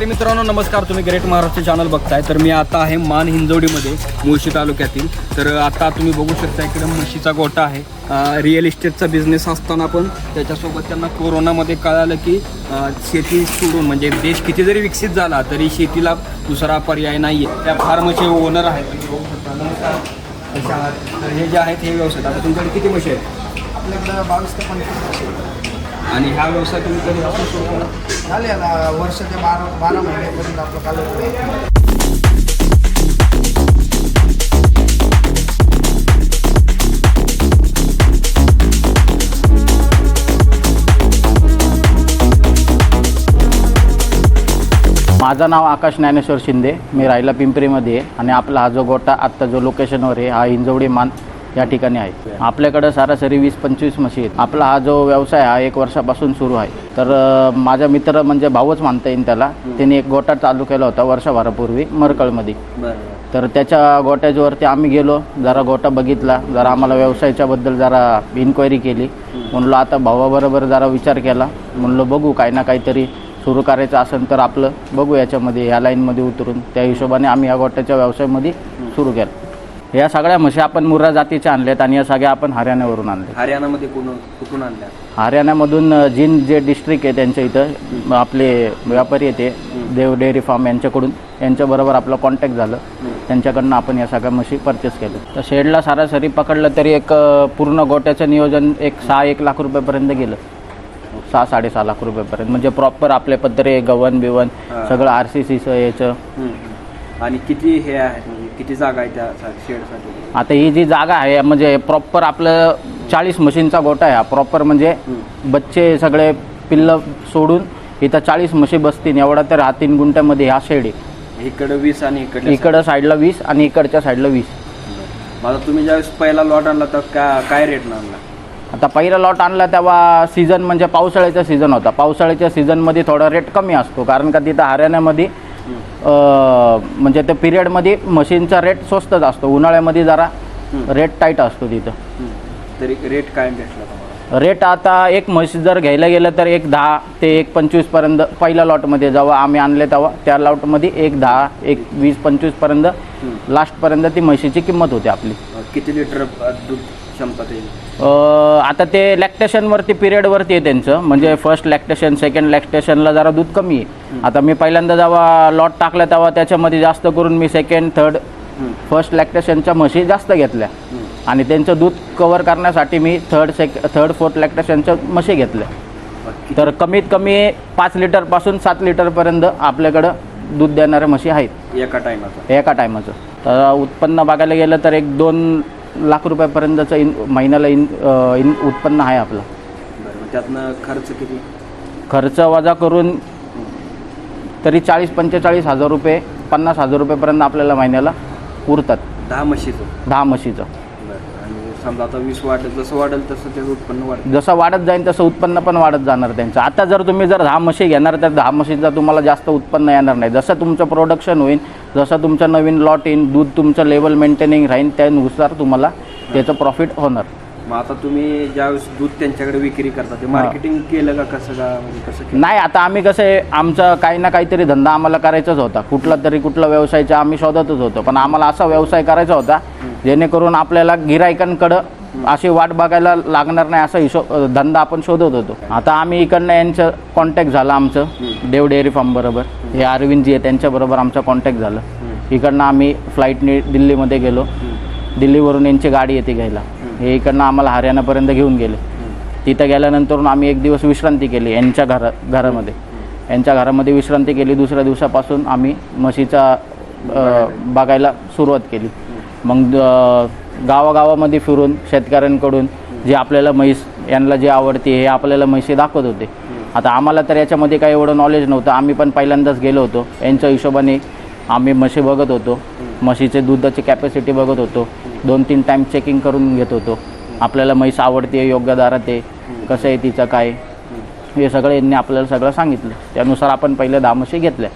शेतकरी मित्रांनो नमस्कार. तुम्ही ग्रेट महाराष्ट्र चॅनल बघताय. तर मी आता आहे मान हिंजवडीमध्ये मुळशी तालुक्यातील. तर आता तुम्ही बघू शकता इकडे म्हशीचा गोटा आहे. रिअल इस्टेटचा बिझनेस असताना पण त्याच्यासोबत त्यांना कोरोनामध्ये कळालं की शेती सोडून म्हणजे देश किती जरी विकसित झाला तरी शेतीला दुसरा पर्याय नाही आहे त्या फार्मचे ओनर आहेत. तुम्ही बघू शकता. नमस्कार. तर हे जे आहेत हे व्यवसाय आता तुमच्याकडे किती म्हशी आहेत? आपल्याकडं बावीस ते पंचवीस आणि हा व्यवसाय तुम्ही कधी असं सुरू केला? झाले आता वर्ष ते बारा बारा महिन्यापर्यंत आपलं आहे माझं नाव आकाश ज्ञानेश्वर शिंदे मी राहिला पिंपरीमध्ये आहे आणि आपला हा जो गोटा आत्ता जो लोकेशनवर आहे हा हिंजवडी मान या ठिकाणी आहे. आपल्याकडं सरासरी वीस पंचवीस म्हशी आहेत. आपला हा जो व्यवसाय हा एक वर्षापासून सुरू आहे. तर माझा मित्र म्हणजे भाऊच मानता येईल त्याला. त्यांनी एक गोटा चालू केला होता वर्षभरापूर्वी मरकळमध्ये. तर त्याच्या गोट्याच्यावरती आम्ही गेलो. जरा गोटा बघितला. जरा आम्हाला व्यवसायाच्याबद्दल जरा इन्क्वायरी केली. म्हणलो आता भावाबरोबर जरा विचार केला. म्हणलो बघू काही ना काहीतरी सुरू करायचं असेल तर आपलं. बघू याच्यामध्ये या लाईनमध्ये उतरून. त्या हिशोबाने आम्ही या गोट्याच्या व्यवसायामध्ये सुरू केलं. या सगळ्या म्हशी आपण मुर्रा जातीच्या आणल्यात आणि या सगळ्या आपण हरियाणावरून आणल्या हरियाणामध्ये कुठून कुठून आणल्या हरियाणामधून जिन जे डिस्ट्रिक्ट आहे त्यांच्या इथं आपले व्यापारी येते देव डेअरी फार्म यांच्याकडून यांच्याबरोबर आपलं कॉन्टॅक्ट झालं. त्यांच्याकडनं आपण या सगळ्या म्हशी परचेस केलं तर शेडला सरासरी पकडलं तरी एक पूर्ण गोट्याचं नियोजन एक सहा एक लाख रुपयापर्यंत गेलं. सहा साडेसहा लाख रुपयापर्यंत. म्हणजे प्रॉपर आपले पत्रे गवन बिवन. सगळं आर सी सीचं याचं. आणि किती हे आहेत म्हणजे किती जागा आहे त्या शेडसाठी? आता ही जी जागा आहे म्हणजे प्रॉपर आपलं चाळीस म्हशींचा गोटा आहे हा. प्रॉपर म्हणजे बच्चे सगळे पिल्लं सोडून इथं चाळीस म्हशी बसतील. एवढा तर हा तीन गुंठ्यामध्ये हा शेड आहे. इकडं वीस आणि इकडे इकडं साईडला. वीस आणि इकडच्या साईडला वीस. माझा तुम्ही ज्यावेळेस पहिला लॉट आणला तर का काय रेट आणला? आता पहिला लॉट आणला तेव्हा सीझन म्हणजे पावसाळ्याचा सीझन होता. पावसाळ्याच्या सीझनमध्ये थोडा रेट कमी असतो. कारण का तिथं हरियाणामध्ये म्हणजे त्या पिरियडमध्ये मशीनचा रेट स्वस्तच असतो. उन्हाळ्यामध्ये जरा रेट टाईट असतो तिथं. तरी रेट काय भेटला रेट आता एक म्हशी जर घ्यायला गेलं तर एक दहा ते एक पंचवीसपर्यंत पहिल्या लॉटमध्ये जेव्हा आम्ही आणले तेव्हा त्या लॉटमध्ये एक दहा एक वीस पंचवीसपर्यंत लास्टपर्यंत ती म्हशीची किंमत होती आपली. किती लिटर दूध क्षमता आता ते लॅक्टेशनवरती पिरियडवरती आहे त्यांचं. म्हणजे फर्स्ट लॅक्टेशन सेकंड लॅक्टेशनला जरा दूध कमी आहे. आता मी पहिल्यांदा जेव्हा लॉट टाकला तेव्हा त्याच्यामध्ये जास्त करून मी सेकंड थर्ड फर्स्ट लॅक्टेशनच्या म्हशी जास्त घेतल्या. आणि त्यांचं दूध कवर करण्यासाठी मी थर्ड सेक थर्ड फोर्थ लॅक्टेशनच्या म्हशी घेतल्या. तर कमीत कमी पाच लिटरपासून सात लिटरपर्यंत आपल्याकडं दूध देणाऱ्या म्हशी आहेत. एका टायमाचा एका टायमाचं तर उत्पन्न बघायला गेलं तर एक दोन लाख रुपयापर्यंतचं इन महिन्याला इन इन उत्पन्न आहे आपलं. बरं मग त्यातनं खर्च किती? खर्च वजा करून तरी चाळीस पंचेचाळीस हजार रुपये पन्नास हजार रुपयेपर्यंत आपल्याला महिन्याला उरतात. दहा म्हशीचं. दहा म्हशीचं. समजा आता वीस वाढत जसं वाढेल तसं त्याचं उत्पन्न वाढेल. जसं वाढत जाईल तसं उत्पन्न पण वाढत जाणार त्यांचं. आता जर तुम्ही जर दहा म्हशी घेणार तर दहा म्हशीचं तुम्हाला जास्त उत्पन्न येणार नाही. जसं तुमचं प्रोडक्शन होईल जसं तुमचं नवीन लॉट येईल दूध तुमचं लेवल मेंटेनिंग राहील त्यानुसार तुम्हाला त्याचं प्रॉफिट होणार. मग आता तुम्ही ज्यावेळेस दूध त्यांच्याकडे विक्री करता ते मार्केटिंग केलं का कसं का म्हणजे कसं केलं? नाही आता आम्ही कसं आहे आमचा काही ना काहीतरी धंदा आम्हाला करायचाच होता. कुठला तरी कुठला व्यवसायाचा आम्ही शोधतच होतो. पण आम्हाला असा व्यवसाय करायचा होता जेणेकरून आपल्याला गिरायकांकडं अशी वाट बघायला लागणार नाही असा हिशोब अ, धंदा आपण शोधत होतो. आता आम्ही इकडनं यांचं कॉन्टॅक्ट झालं आमचं देव डेअरी फार्म बरोबर. हे अरविंदजी आहे त्यांच्याबरोबर आमचं कॉन्टॅक्ट झालं. इकडनं आम्ही फ्लाईटने दिल्लीमध्ये गेलो. दिल्लीवरून यांची गाडी येते घ्यायला. हे इकडनं आम्हाला हरियाणापर्यंत घेऊन गेले. तिथं गेल्यानंतर आम्ही एक दिवस विश्रांती केली यांच्या घरा घरामध्ये. यांच्या घरामध्ये विश्रांती केली दुसऱ्या दिवसापासून आम्ही म्हशीचा बघायला सुरुवात केली. मग गावागावामध्ये फिरून शेतकऱ्यांकडून जे आपल्याला म्हैस यांना जे आवडते हे आपल्याला म्हशी दाखवत होते. आता आम्हाला तर याच्यामध्ये काही एवढं नॉलेज नव्हतं. आम्ही पण पहिल्यांदाच गेलो होतो. यांच्या हिशोबाने आम्ही म्हशी बघत होतो. म्हशीचे दुधाची कॅपॅसिटी बघत होतो. दोन तीन टाईम चेकिंग करून घेत होतो. आपल्याला म्हैस आवडते योग्य दारात आहे कसं आहे तिचं काय? हे सगळं यांनी आपल्याला सगळं सांगितलं. त्यानुसार आपण पहिले दामशी घेतल्या.